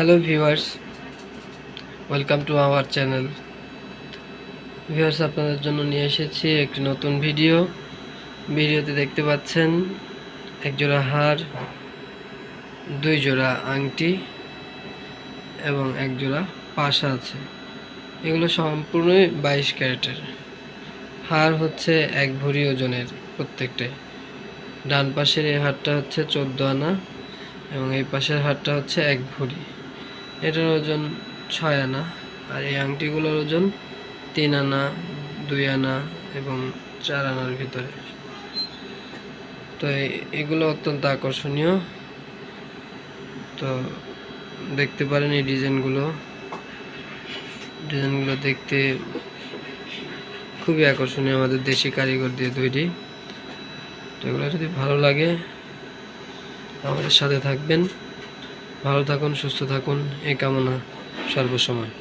Hello viewers welcome to our channel viewers আপনাদের জন্য নিয়ে এসেছি একটি নতুন ভিডিও ভিডিওতে দেখতে পাচ্ছেন এক জোড়া হার, দুই জোড়া আংটি এবং এক জোড়া পাশা আছে। এগুলো সম্পূর্ণই বাইশ ক্যারেটের। হার হচ্ছে এক ভরি ওজনের প্রত্যেকটাই ডান পাশের এই হারটা হচ্ছে চোদ্দ আনা এবং এই পাশের হারটা হচ্ছে এক ভরি। এটার ওজন ছয় আনা, আর এই আংটিগুলোর ওজন তিন আনা, দুই আনা এবং চার আনার ভিতরে। তো এগুলো অত্যন্ত আকর্ষণীয়। তো দেখতে পারেন এই ডিজাইনগুলো। ডিজাইনগুলো দেখতে খুবই আকর্ষণীয় আমাদের দেশি কারিগর দিয়ে তৈরি। তো এগুলো যদি ভালো লাগে, আমাদের সাথে থাকবেন। ভালো থাকুন সুস্থ থাকুন এ কামনা সর্বসময়।